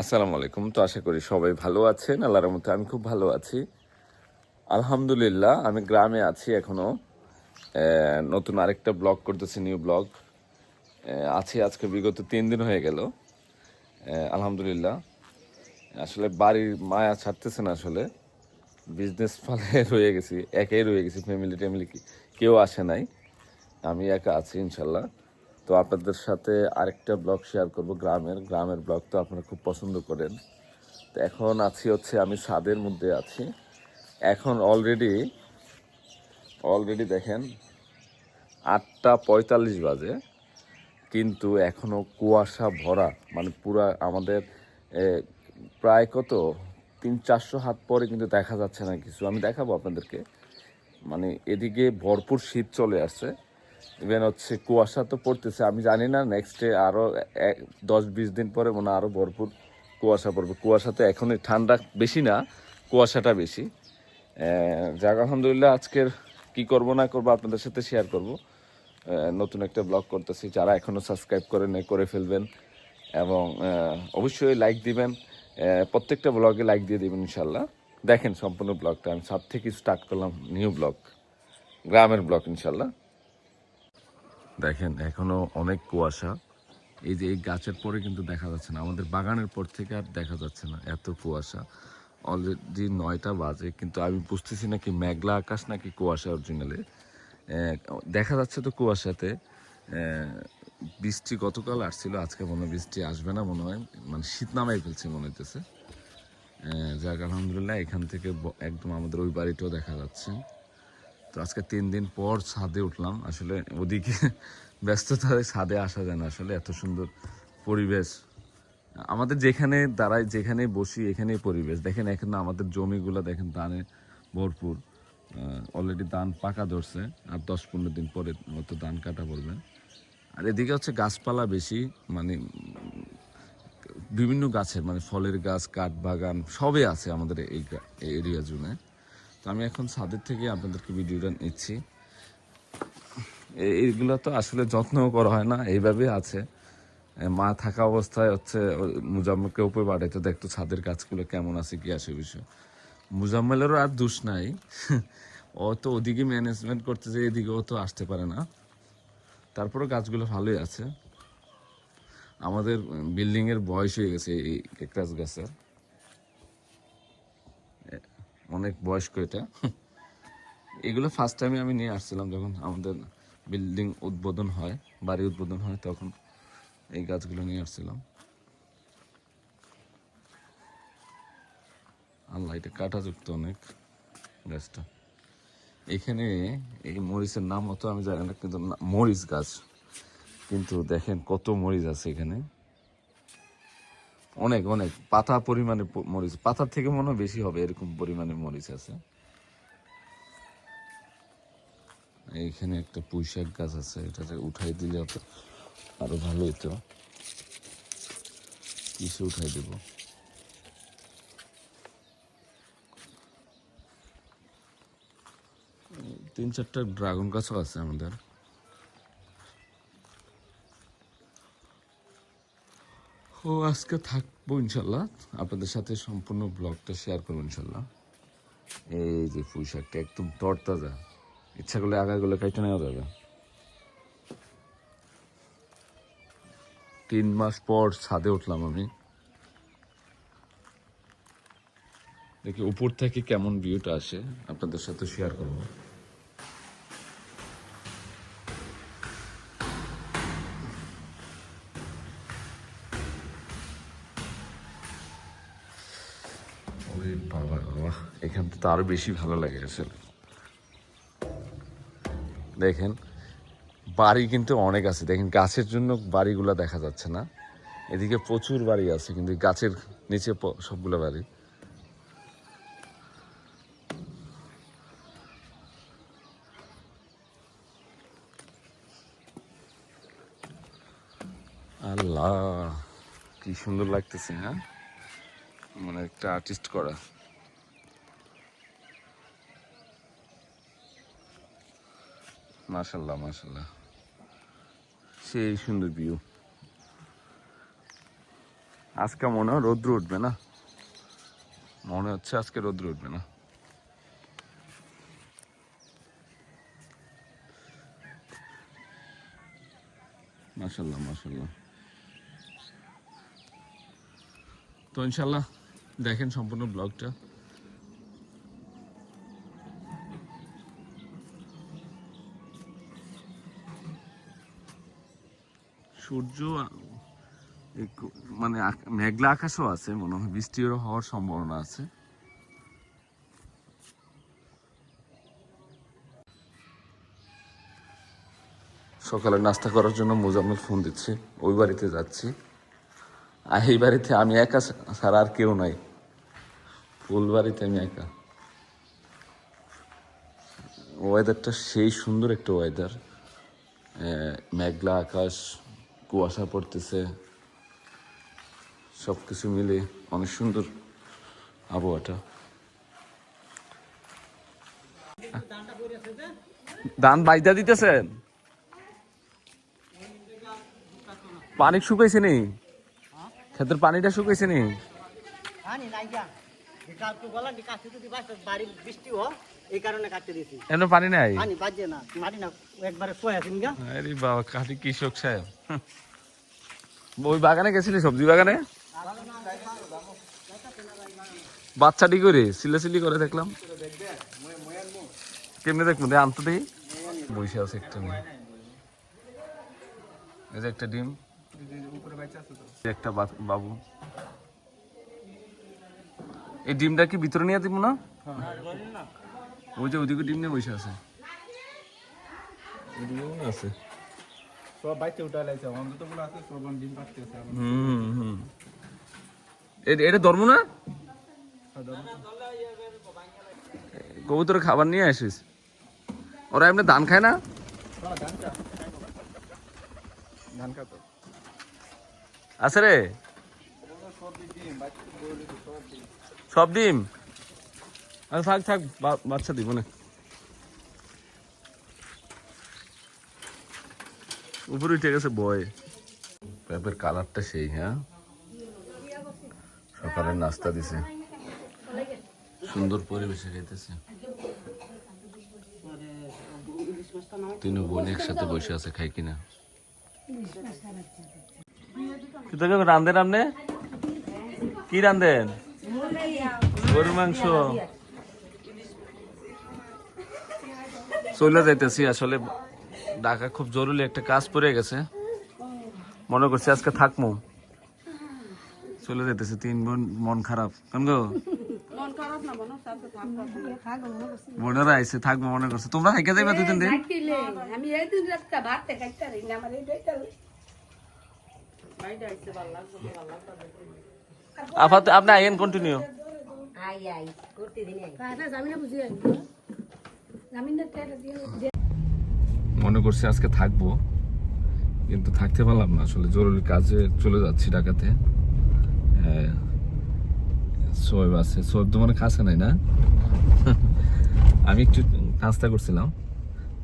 আসসালামু আলাইকুম। তো আশা করি সবাই ভালো আছেন। আল্লাহর মতো আমি খুব ভালো আছি। আলহামদুলিল্লাহ, আমি গ্রামে আছি এখনও নতুন আরেকটা ব্লগ করতেছি, নিউ ব্লগ। আছি আজকে বিগত তিন দিন হয়ে গেল। আলহামদুলিল্লাহ। আসলে বাড়ির মায়া ছাড়তেছে না আসলে। বিজনেস ফলে রয়ে গেছি, একাই রয়ে গেছি, ফ্যামিলি ট্যামিলি কেউ আসে নাই। আমি একা আছি ইনশাল্লাহ। তো আপনাদের সাথে আরেকটা ব্লগ শেয়ার করব গ্রামের। গ্রামের ব্লগ তো আপনারা খুব পছন্দ করেন। তো এখন আছি হচ্ছে আমি ছাদের মধ্যে আছি। এখন অলরেডি অলরেডি দেখেন আটটা পঁয়তাল্লিশ বাজে, কিন্তু এখনও কুয়াশা ভরা মানে পুরা আমাদের প্রায় কত? তিন চারশো হাত পরে কিন্তু দেখা যাচ্ছে না কিছু। আমি দেখাবো আপনাদেরকে। মানে এদিকে ভরপুর শীত চলে আসছে। ইভেন হচ্ছে কুয়াশা তো পড়তেছে, আমি জানি না নেক্সটে আরও দশ, বিশ দিন পরে মনে আরও ভরপুর কুয়াশা পড়বে। কুয়াশা তো এখনই ঠান্ডা বেশি না, কুয়াশাটা বেশি। যাক, আলহামদুলিল্লাহ আজকের কি করব না করব আপনাদের সাথে শেয়ার করব। নতুন একটা ব্লগ করতেছি, যারা এখনও সাবস্ক্রাইব করেন করে ফেলবেন। এবং অবশ্যই লাইক দিবেন। প্রত্যেকটা ব্লগে লাইক দিয়ে দিবেন ইনশাল্লাহ দেখেন সম্পূর্ণ ব্লগটা আমি সাত থেকে স্টার্ট করলাম নিউ ব্লগ গ্রামের ব্লগ ইনশাল্লাহ দেখেন, এখনও অনেক কুয়াশা। এই যে এই গাছের পরে কিন্তু দেখা যাচ্ছে না। আমাদের বাগানের পর থেকে আর দেখা যাচ্ছে না এত কুয়াশা। অলরেডি নয়টা বাজে, কিন্তু আমি বুঝতেছি নাকি মেঘলা আকাশ নাকি কুয়াশা অরিজিনালে দেখা যাচ্ছে তো কুয়াশাতে। বৃষ্টি গতকাল আসছিল, আজকে মনে বৃষ্টি আসবে না মনে হয়। মানে শীত নামাই ফেলছে মনে হইতেছে। যাক, আলহামদুলিল্লাহ, এখান থেকে একদম আমাদের ওই বাড়িটাও দেখা যাচ্ছে। তো আজকে তিন দিন পর ছাদে উঠলাম। আসলে ওদিকে ব্যস্ততায় ছাদে আসা যায় না। আসলে এত সুন্দর পরিবেশ। আমাদের যেখানে দাঁড়াই যেখানে বসি, এখানেই পরিবেশ। দেখেন এখানে আমাদের জমিগুলো দেখেন ধানে ভরপুর। অলরেডি ধান পাকা ধরছে। আর দশ পনেরো দিন পরে মতো ধান কাটা বলবেন আর এদিকে হচ্ছে গাছপালা বেশি মানে বিভিন্ন গাছের মানে ফলের গাছ কাঠ বাগান সবই আছে আমাদের এই এই এরিয়া জুড়ে তো আমি এখন ছাদের থেকে আপনাদেরকে ভিডিওটা নিচ্ছি। এইগুলো তো আসলে যত্নও করা হয় না এইভাবে আছে। মা থাকা অবস্থায় হচ্ছে মুজাম্মেলকে উপরে বাড়াইতে দেখতো ছাদের গাছগুলো কেমন আছে কি আছে বিষয়। মুজাম্মেলেরও আর দোষ নাই। ও তো ওদিকে ম্যানেজমেন্ট করতে যে এদিকে তো আসতে পারে না। তারপরে গাছগুলো ভালোই আছে। আমাদের বিল্ডিংয়ের বয়স হয়ে গেছে এই ক্যাকটাস গাছের। অনেক বয়স্ক এটা। এগুলো ফার্স্ট টাইমে আমি নিয়ে আসছিলাম যখন আমাদের বিল্ডিং উদ্বোধন হয়, বাড়ি উদ্বোধন হয় তখন এই গাছগুলো নিয়ে আসছিলাম। আল্লাহ, এটা কাটাযুক্ত অনেক গাছটা। এখানে এই মরিচের নাম অত আমি জানি না, কিন্তু মরিচ গাছ। কিন্তু দেখেন কত মরিচ আছে এখানে। অনেক অনেক। পাতা পরিমাণে মরিচ। পাতার থেকে মনে হয় বেশি হবে, এরকম পরিমাণে মরিচ আছে। এইখানে একটা পুঁইশাক গাছ আছে এটাতে উঠাই দিলে আরও ভালো হতো কিছু উঠাই দেব? তিন চারটা ড্রাগন গাছও আছে আমাদের। ও আজকে থাকব ইনশাল্লাহ আপনাদের সাথে সম্পূর্ণ ব্লগটা শেয়ার করব ইনশাল্লাহ এই যে পুঁই শাকটা একদম তরতাজা। ইচ্ছা করলে আগাগুলো কাইটে নেওয়া যাবে। তিন মাস পর ছাদে উঠলাম আমি। দেখি উপর থেকে কেমন ভিউটা আসে, আপনাদের সাথে শেয়ার করব ওরে বাবা বাবা এখান থেকে তো আরও বেশি ভালো লাগে আসলে। দেখেন, বাড়ি কিন্তু অনেক আছে। দেখেন, গাছের জন্য বাড়িগুলো দেখা যাচ্ছে না। এদিকে প্রচুর বাড়ি আছে, কিন্তু গাছের নিচে সবগুলো বাড়ি। আল্লাহ, কি সুন্দর লাগতেছে হ্যাঁ? মানে একটা আর্টিস্ট করা। মাশাল্লাহ মাশাল্লাহ সেই সুন্দর ভিউ আজকে মনে হয় রৌদ্র উঠবে না? মনে হচ্ছে আজকে রৌদ্র উঠবে না। মাশাল্লাহ মাশাল্লাহ তো ইনশাল্লাহ দেখেন সম্পূর্ণ ব্লগটা। সূর্য মানে মেঘলা আকাশও আছে, মনে হয় বৃষ্টিরও হওয়ার সম্ভাবনা আছে। সকালে নাস্তা করার জন্য মোজাম্মেল ফোন দিচ্ছে, ওই বাড়িতে যাচ্ছি। আর এই বাড়িতে আমি একা ছাড়া আর কেউ নাই। ফুল বাড়িতে আমি একা। ওয়েদারটা সেই সুন্দর একটা ওয়েদার মেঘলা আকাশ কুয়াশা পড়তেছে সব কিছু মিলে অনেক সুন্দর আবহাওয়াটা। ধান বাইদা দিতেছেন পানি শুকাইছে নি? ক্ষেতের পানিটা শুকাইছে নি? পানি নাই পানি নাই? পানি বাজে না মাটি না একবারে কৃষক সাহেব। ওই বাগানে গেছিলি, সবজি বাগানে? বাচ্চাটি করে? সিলাসিলি করে দেখলাম। কেমনে দেখব? দে আনতে দেখি। বসে আছে একটা এই যে একটা ডিম। একটা বাবু। এই ডিমটা কি ভিতরে নিয়ে দিব না? ওই যে ওইদিকে ডিম নিয়ে বসে আছে। আছে। সব বাইতে উঠা লাইছে অন্ততগুলো আছে সব ডিম পাচ্ছে হুম হুম। এটা ধর্ম না? কবুতর খাবার নিয়ে আসিস। ওরা এমনি ধান খায় না? ধান আছে রে? সব ডিম। আরে থাক থাক বাচ্চা দিব না। উপরে উঠে গেছে বয় পেঁপের কালারটা সেই হ্যাঁ? সকালের নাস্তা দিছে। সুন্দর পরিবেশে খাইতেছে। তিন বোন একসাথে বসে আছে খাই কিনা। কোথায় রান্ধেন আপনি কি রান্ধেন গরুর মাংস। চলে যাইতেছি আসলে ঢাকা খুব জরুরি একটা কাজ পড়ে গেছে। মনে করছি আজকে থাকব চলে যেতেছে তিন বোন মন খারাপ। কেন গো? বোনেরা আইসে থাকব মনে করছে। তোমরা হাইকে যাইবা দুই তিন দিন? থাকিলে আমি এই দিন রাতটা ভাত খাইতে পারি না আমার এইটাই তো আপাতত আপনি আইন কন্টিনিউ আই আই করতে দিন কাটা জামিনা বুঝি জামিনটা তেল দিয়ে মনে করছি আজকে থাকব কিন্তু থাকতে পারলাম না। আসলে জরুরি কাজে চলে যাচ্ছি ঢাকাতে। হ্যাঁ, সোয়েব আছে সোয়েব তো মানে কাছে নাই না? আমি একটু নাস্তা করছিলাম।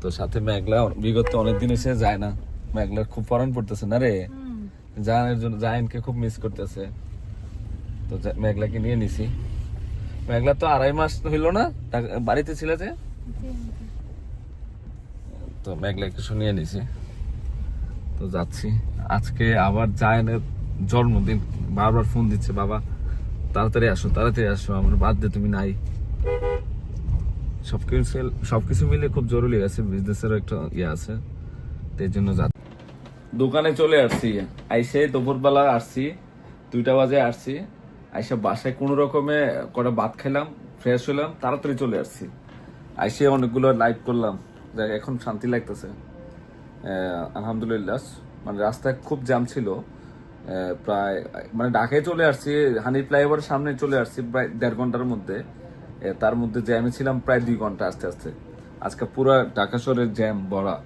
তো সাথে মেঘলা বিগত অনেক দিন এসে যায় না। মেঘলার খুব পরান পড়তেছে না রে? জাহানের জন্য জাহানকে খুব মিস করতেছে। তো মেঘলাকে নিয়ে নিছি। মেঘলা তো আড়াই মাস হইল না? বাড়িতে ছিল যে? তো মেঘলা কিছু নিয়ে নিছি। তো যাচ্ছি। আজকে আবার জায়নের জন্মদিন, বারবার ফোন দিচ্ছে, বাবা, তাড়াতাড়ি আসো তাড়াতাড়ি আসো, আমার বাদ দিয়ে তুমি নাই। সবকিছু সবকিছু মিলে খুব জরুরি আছে বিজনেসেরও একটা ইয়ে আছে। তো এই জন্য যাচ্ছি। দোকানে চলে আসছি। আইসে দুপুরবেলা আসছি, দুইটা বাজে আসছি। আইসে বাসায় কোনো রকমে কটা ভাত খেলাম ফ্রেশ হলাম তাড়াতাড়ি চলে আসছি। আইসে অনেকগুলো লাইভ করলাম। যাক এখন শান্তি লাগতেছে। আলহামদুলিল্লাহ। মানে রাস্তায় খুব জ্যাম ছিল। প্রায় মানে ঢাকায় চলে আসছি হানি ফ্লাইওভারের সামনে চলে আসছি প্রায় দেড় ঘণ্টার মধ্যে। তার মধ্যে জ্যামে ছিলাম প্রায় দুই ঘণ্টা আস্তে আস্তে। আজকে পুরো ঢাকা শহরের জ্যাম, ভরা।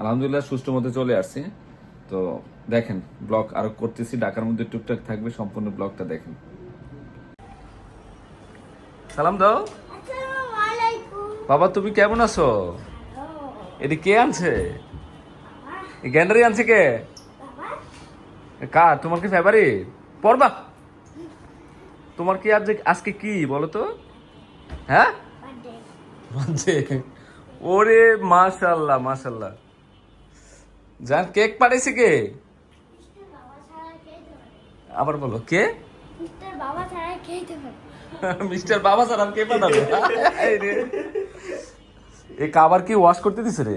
আলহামদুলিল্লাহ সুষ্ঠু মধ্যে চলে আসছি। তো দেখেন, ব্লগ আরও করতেছি। ঢাকার মধ্যে টুকটাক থাকবে, সম্পূর্ণ ব্লগটা দেখেন। সালাম দাও। বাবা তুমি কেমন আছো? এটি কে আনছে? গ্যান্ডারি আনছে কে? কার? তোমার কি ফেভারিট পড়বা তোমার কি আজ আজকে কি বলো তো? হ্যাঁ? ওরে মাশাল্লাহ মাশাল্লাহ। জান কেক পাঠাইছে কে? আবার বলো কে? মিস্টার বাবা ছাড়া কে পাঠাবে? এই কাবার কি ওয়াশ করতে দিছে রে?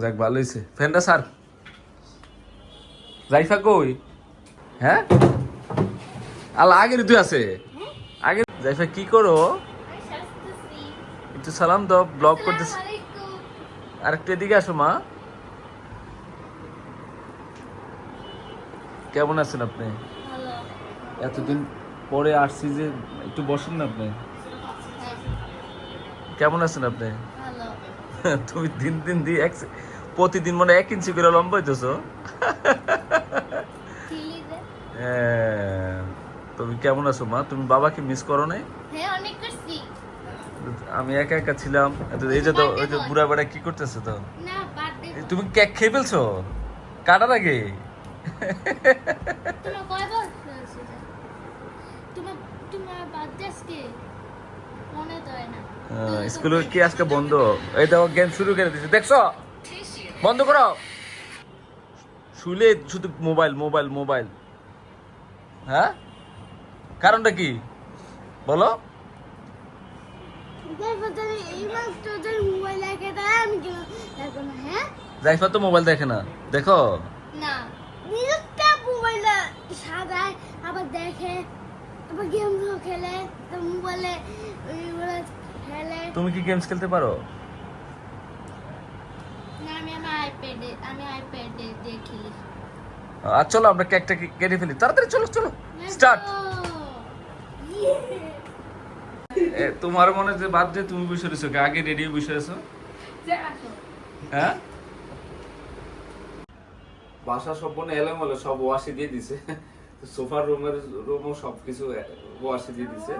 যাক ভালো হয়েছে ফ্যানটা স্যার জাইফা কই? হ্যাঁ? আল আগের তুই আছে। আগে জাইফা কি করো? একটু সালাম দাও ব্লগ করতেছি। আর একটু এদিকে আসো মা। কেমন আছেন আপনি? এতদিন পরে আসছি যে একটু বসেন না আপনি। কেমন আছেন আপনি? তুমি দিন দিন দি এক প্রতিদিন মনে এক ইঞ্চি করে লম্বা হইতেছো। হ্যাঁ, তুমি কেমন আছো মা? তুমি বাবাকে মিস করো নাই? হ্যাঁ আমি একা একা ছিলাম। এই যে তো ওই যে বুড়া বেড়া কি করতেছে তো? তুমি কেক খেয়ে ফেলছো? কাটার আগে তোমার কয় বছর হয়েছে তোমার তোমার বার্থডে আজকে মনে তো হয় না হ্যাঁ, স্কুলে কি আজকে বন্ধ? এই দেখো গেম শুরু করে দিচ্ছে দেখছ? বন্ধ করো। শুলে শুধু মোবাইল মোবাইল মোবাইল হ্যাঁ? কারণটা কি? বলো। জাইফা তো মোবাইল দেখে না। দেখো। না। সাজায় আবার দেখে আবার গেম খেলে মোবাইলে তুমি কি গেমস খেলতে পারো? না আমি আমার আইপ্যাডে আমি আইপ্যাডে দিয়ে খেলি আর চলো আমরা কেকটা কেটে ফেলি। তাড়াতাড়ি চলো চলো। স্টার্ট তোমার মনে যে বাদ দিয়ে তুমি বসে রয়েছো আগে রেডি বসে আছো? হ্যাঁ? বাসা সব মনে এলোমেলো সব ওয়াশে দিয়ে দিছে। সোফার রুমের রুমও সব কিছু ওয়াশে দিয়ে দিছে।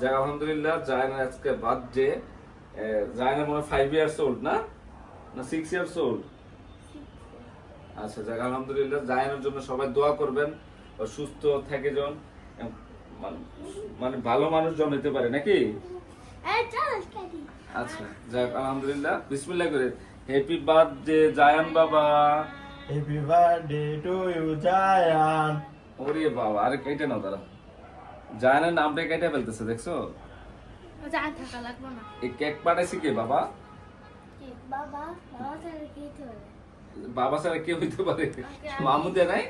যাক আলহামদুলিল্লাহ জায়নার আজকে বার্থডে জায়নার মনে ফাইভ ইয়ার্স ওল্ড না? না সিক্স ইয়ার্স ওল্ড আচ্ছা যাক আলহামদুলিল্লাহ জায়নার জন্য সবাই দোয়া করবেন। সুস্থ থেকে জন মানে- মানে ভালো মানুষ জন্মাইতে পারে নাকি? এই চল খেলি আচ্ছা যাক আলহামদুলিল্লাহ বিসমিল্লাহ করে। হ্যাপি বার্থডে জায়ান বাবা। Happy birthday to you Zayan. ওরে বাবা আরে কেটে নাও তারা জায়ানের নামটা কেটে ফেলতেছে দেখছ? যা থাকা লাগবে না। এই কেক পাঠাইছি কে বাবা? কি বাবা বাবা ছাড়া কে হইতে পারে মামু দে নাই?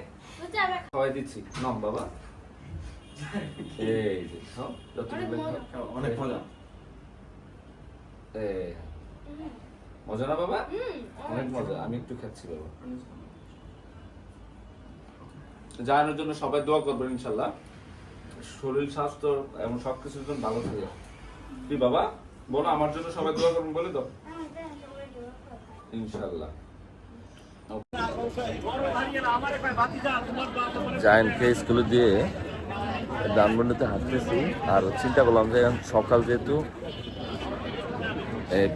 সবাই দিচ্ছি। নাম বাবা। এই যে খাও। অনেক মজা। মজা না বাবা? অনেক মজা আমি একটু খাচ্ছি বাবা। জানানোর জন্য সবাই দোয়া করবেন ইনশাল্লাহ শরীর, স্বাস্থ্য এবং সবকিছুর জন্য ভালো থাকে কি বাবা? বলো আমার জন্য সবাই দোয়া করবেন বলে দাও। ইনশাল্লাহ জায়েন্টকে স্কুলে দিয়ে ধানমন্ডিতে হাঁটতেছি আর চিন্তা করলাম যে সকাল যেহেতু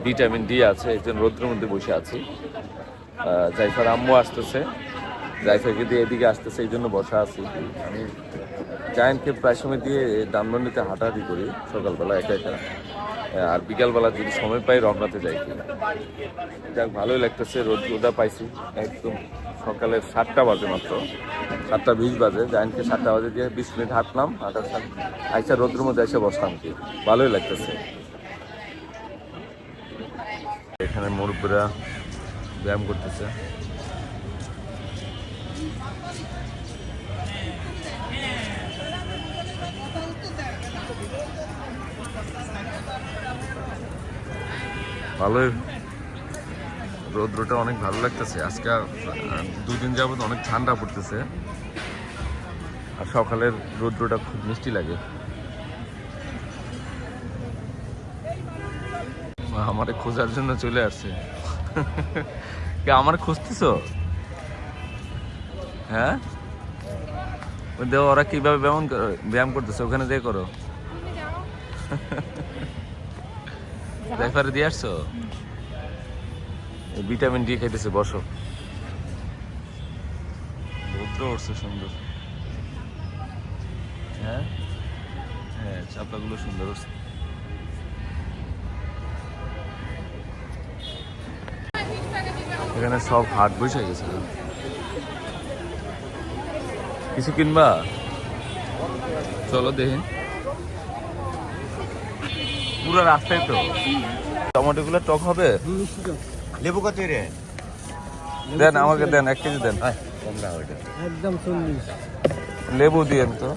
ভিটামিন ডি আছে একজন রৌদ্রের মধ্যে বসে আছি। জাইফার আম্মু আসতেছে। জাইফাকে দিয়ে এদিকে আসতেছে, এই জন্য বসা আছি। আমি জায়েন্টকে প্রায় সময় দিয়ে দামদন্ডিতে হাঁটাহাঁটি করি, সকালবেলা একা একা। আর বিকালবেলা যদি সময় পাই, রমনাতে যাই কি যাক, ভালোই লাগতেছে, রোদ রোদা পাইছি। একদম সকালের সাতটা বাজে মাত্র। সাতটা বিশ বাজে। জায়েন্টকে সাতটা বাজে দিয়ে বিশ মিনিট হাঁটলাম, হাঁটার আইসা রোদ্রের মধ্যে এসে বসলাম কি? ভালোই লাগতেছে। এখানে মুরব্বীরা ব্যায়াম করতেছে। ভালোই রৌদ্রটা অনেক ভালো লাগতেছে। আজকে দুদিন যাবত অনেক ঠান্ডা পড়তেছে। আর সকালের রৌদ্রটা খুব মিষ্টি লাগে। আমারে খোঁজার জন্য চলে আসছে। কে আমার খুঁজতেছ? হ্যাঁ? ওরা কীভাবে ব্যায়াম করে- ব্যায়াম করতেছে ওখানে দিয়ে করো। রেফারে দিয়ে আসছো? ভিটামিন ডি খাইতেছে বসো। রৌদ্র উঠছে সুন্দর। হ্যাঁ? হ্যাঁ চাপড়াগুলো সুন্দর আছে এখানে সব হাট বসে গেছে কিছু কিনবা? চলো দেখি। পুরো রাস্তায় তো। টমেটো গুলো টক হবে? লেবু কত রে দেন আমাকে দেন এক কেজি দেন। একদম চল্লিশ। লেবু দিয়েন তো।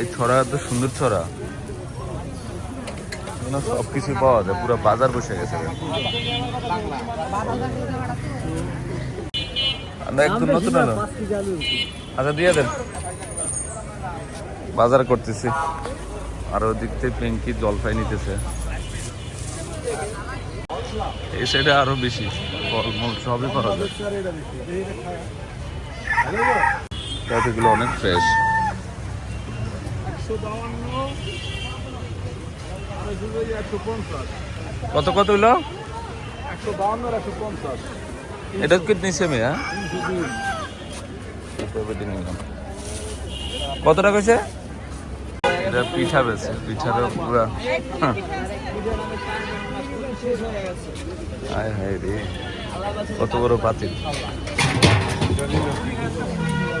এই ছড়া তো সুন্দর ছড়া। এখানে সব কিছু পাওয়া যায় পুরো বাজার বসে গেছে। একদম নতুন আলো আচ্ছা দিয়ে দেন। বাজার করতেছি। আর ওদিক থেকে পিঙ্কি জলপাই নিতেছে। এই সাইডে আরও বেশি ফলমূল সবই পাওয়া যায়। টমেটোগুলো অনেক ফ্রেশ কত কত হইল? এটা কিতনি সেমে হ্যাঁ? কত টাকা হয়েছে? এটা পিঠা বেছে পিঠাটা পুরা। হ্যাঁ। আয় হায় রে কত বড় পাতিল।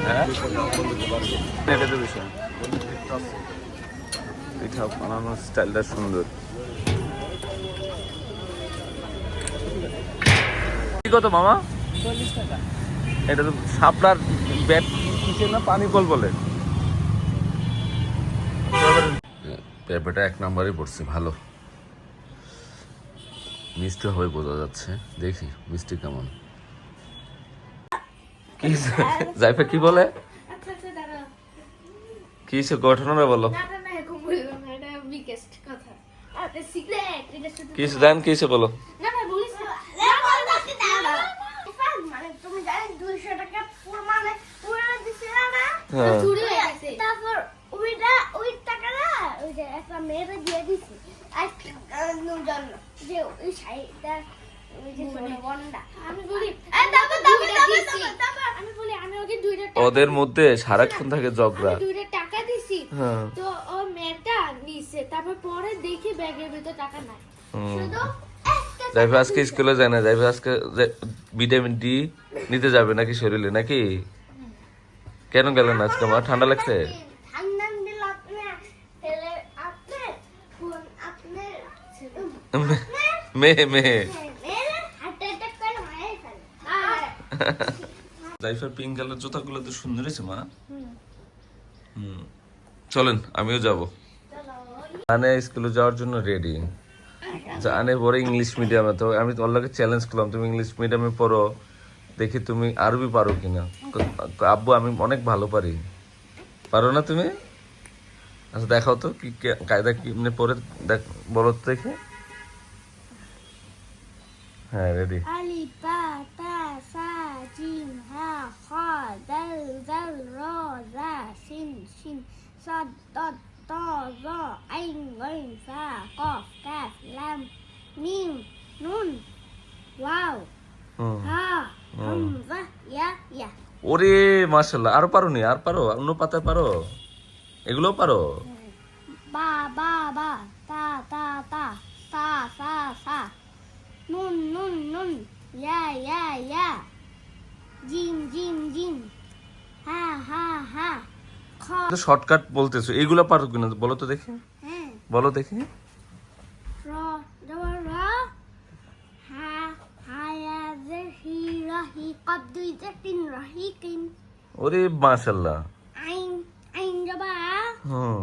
হ্যাঁ? পিঠা বানানোর স্টাইলটা সুন্দর। কি কত মামা? এটা তো সাপড়ার ব্যাট কিসে না? পানি কল বলে। পেঁপেটা এক নম্বরই পড়ছে ভালো। মিষ্টি হবে বোঝা যাচ্ছে। দেখি মিষ্টি কেমন। কি জাইফা কি বলে? আচ্ছা আচ্ছা কি সে ঘটনাটা বলো। না না না এরকম বলব দিছি। তারপর তারপর আমি বলি আমি ওকে দুইটা টাকা ওদের মধ্যে সারাক্ষণ থাকে ঝগড়া। টাকা দিছি। হ্যাঁ। তো ও মেয়েটা নিছে। তারপর পরে দেখি ব্যাগের ভিতর টাকা নাই। শুধু জাইফা আজকে স্কুলে যায় না। জাইফা আজকে ভিটামিন ডি নিতে যাবে নাকি শরীরে নাকি? কেন গেলেন আজকে? আমার ঠান্ডা লাগছে ঠান্ডা দিল আপনি ছেলে আপনি বোন আপনি মে- মেয়ে মেয়ে। জাইফার পিঙ্ক কালার জুতাগুলো তো সুন্দর হয়েছে মা। হুম। চলেন আমিও যাব। জানে স্কুলে যাওয়ার জন্য রেডি জানে পরে ইংলিশ মিডিয়ামে তো আমি তোর লাগে চ্যালেঞ্জ করলাম তুমি ইংলিশ মিডিয়ামে পড়ো দেখি তুমি আরবি পারো কিনা। ক- আব্বু আমি অনেক ভালো পারি। পারো না তুমি? আচ্ছা দেখাও তো কি কায়দা কি এমনি পরে দেখ বলো তো দেখি। হ্যাঁ রেডি তা সা জিম হা খ দাল জাল র রা সিন সিন সাদ দদ ত র আইন গইন সা কফ লাম মিম নুন ওয়াও হা হামজা ইয়া ইয়া। ওরে মাশাআল্লাহ আর পারো নি আর পারো অন্য পাতা পারো? এগুলো পারো? হ্যাঁ। বা বা বা তা তা তা সা সা সা। নুন নুন নুন ইয়া ইয়া ইয়া জিম জিম জিম হা হা শর্টকাট বলতেছো। এইগুলো পারো কিনা? বলো তো দেখি। হ্যাঁ। বলো দেখি। হা হায়া জে হি রাহি কব দুই রাহি কিন ওরে মাশাআল্লাহ। আইন আইন যাবা হুম।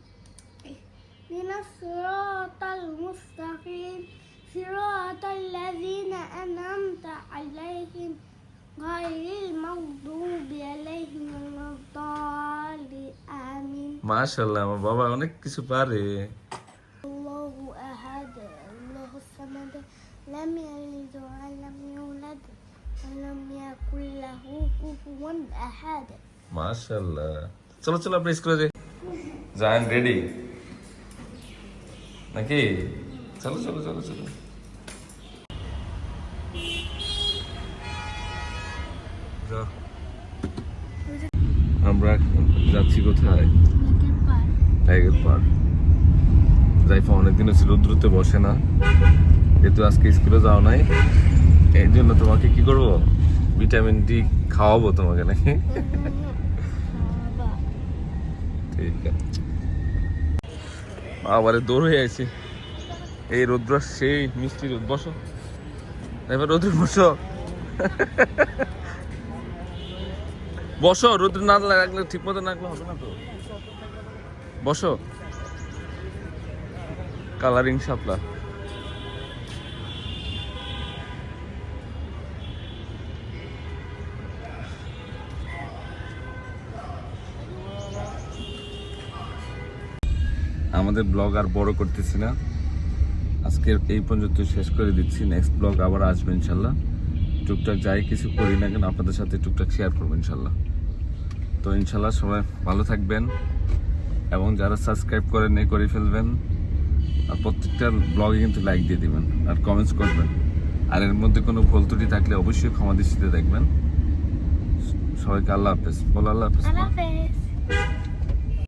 من الصراط المستقيم صراط الذين أنعمت عليهم غير المغضوب عليهم ولا মাশাল্লাহ আমার বাবা অনেক কিছু পারে الله أحد الله الصمد لم يلد ولم يولد ولم يكن له كفوا أحد মাশাল্লাহ চলো চলো আপনি স্কুলে যাই যান রেডি নাকি? চলো চলো চলো চলো। আমরা যাচ্ছি কোথায়? টাইগার পার্ক জাইফা অনেকদিন হচ্ছে রুদ্রতে বসে না। যেহেতু আজকে স্কুলে যাও নাই এই জন্য তোমাকে কি করব? ভিটামিন ডি খাওয়াবো তোমাকে নাকি? ঠিক আছে। আবার দৌড় হয়ে আছে এই রৌদ্র, সেই মিষ্টি রোদ বসো। এবার রৌদ্র বসো। বসো, রৌদ্র না লাগলে ঠিক মতো লাগলে হবে না তো। বসো। কালারিং শাপলা। আমাদের ব্লগ আর বড় করতেছি না। আজকের এই পর্যন্ত শেষ করে দিচ্ছি। নেক্সট ব্লগ আবার আসবে ইনশাল্লাহ। টুকটাক যাই কিছু করি না কেন আপনাদের সাথে টুকটাক শেয়ার করব ইনশাল্লাহ। তো ইনশাল্লাহ সবাই ভালো থাকবেন এবং যারা সাবস্ক্রাইব করেন এই করে ফেলবেন। আর প্রত্যেকটা ব্লগে কিন্তু লাইক দিয়ে দিবেন আর কমেন্টস করবেন। আর এর মধ্যে কোনো ভুল ত্রুটি থাকলে অবশ্যই ক্ষমা দৃষ্টিতে দেখবেন। সবাইকে আল্লাহ হাফেজ। বলো আল্লাহ হাফেজ.